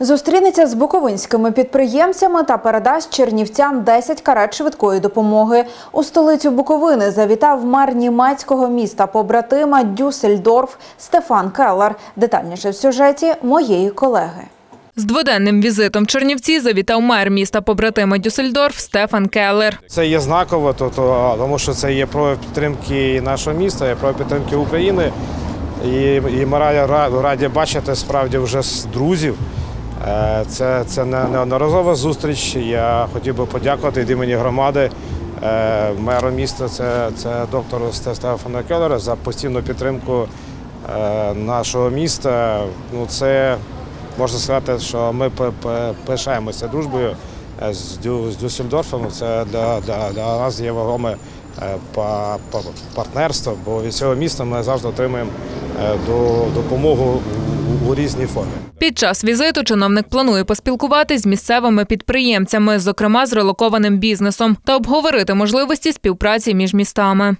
Зустрінеться з буковинськими підприємцями та передасть чернівцям 10 карет швидкої допомоги. У столицю Буковини завітав мер німецького міста побратима Дюссельдорф Стефан Келлер. Детальніше в сюжеті моєї колеги. З дводенним візитом в Чернівці завітав мер міста побратима Дюссельдорф Стефан Келлер. Це є знаково, то, то, тому що це є прояв підтримки нашого міста, є прояв підтримки України. І, і ми раді, раді бачити справді вже з друзів. Е, Це, це неодноразова зустріч. Я хотів би подякувати від імені громади е, меру міста, це, це доктору Сте- Стефану Келлера за постійну підтримку е, нашого міста. Ну, це можна сказати, що ми пишаємося дружбою з, Дю, з Дюссельдорфом. Це для, для, для нас є вагоме па- па- партнерство, бо від цього міста ми завжди отримуємо до- допомогу у, різні різній формі. Під час візиту чиновник планує поспілкуватись з місцевими підприємцями, зокрема з релокованим бізнесом, та обговорити можливості співпраці між містами.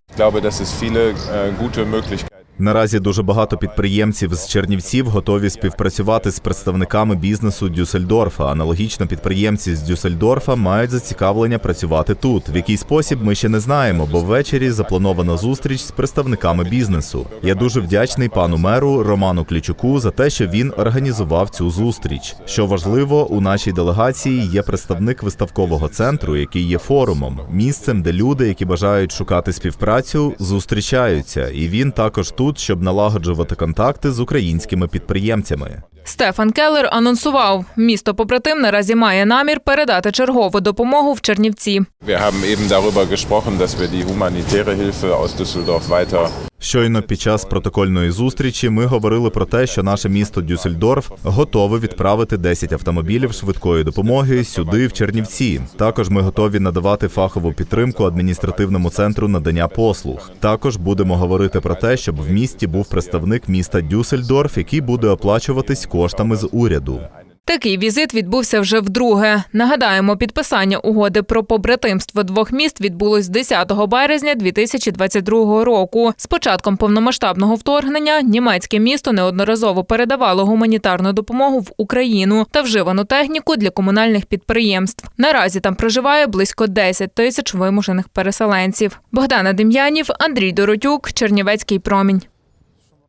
Наразі дуже багато підприємців з Чернівців готові співпрацювати з представниками бізнесу Дюссельдорфа. Аналогічно підприємці з Дюссельдорфа мають зацікавлення працювати тут. В який спосіб ми ще не знаємо, бо ввечері запланована зустріч з представниками бізнесу. Я дуже вдячний пану меру Роману Клічуку за те, що він організував цю зустріч. Що важливо, у нашій делегації є представник виставкового центру, який є форумом, місцем, де люди, які бажають шукати співпрацю, зустрічаються, і він також тут, щоб налагоджувати контакти з українськими підприємцями. Стефан Келлер анонсував, місто побратим наразі має намір передати чергову допомогу в Чернівці. Щойно під час протокольної зустрічі ми говорили про те, що наше місто Дюссельдорф готове відправити 10 автомобілів швидкої допомоги сюди, в Чернівці. Також ми готові надавати фахову підтримку адміністративному центру надання послуг. Також будемо говорити про те, щоб в місті був представник міста Дюссельдорф, який буде оплачуватись коштами з уряду. Такий візит відбувся вже вдруге. Нагадаємо, підписання угоди про побратимство двох міст відбулось 10 березня 2022 року. З початком повномасштабного вторгнення німецьке місто неодноразово передавало гуманітарну допомогу в Україну та вживану техніку для комунальних підприємств. Наразі там проживає близько 10 тисяч вимушених переселенців. Богдана Дем'янів, Андрій Доротюк, Чернівецький промінь.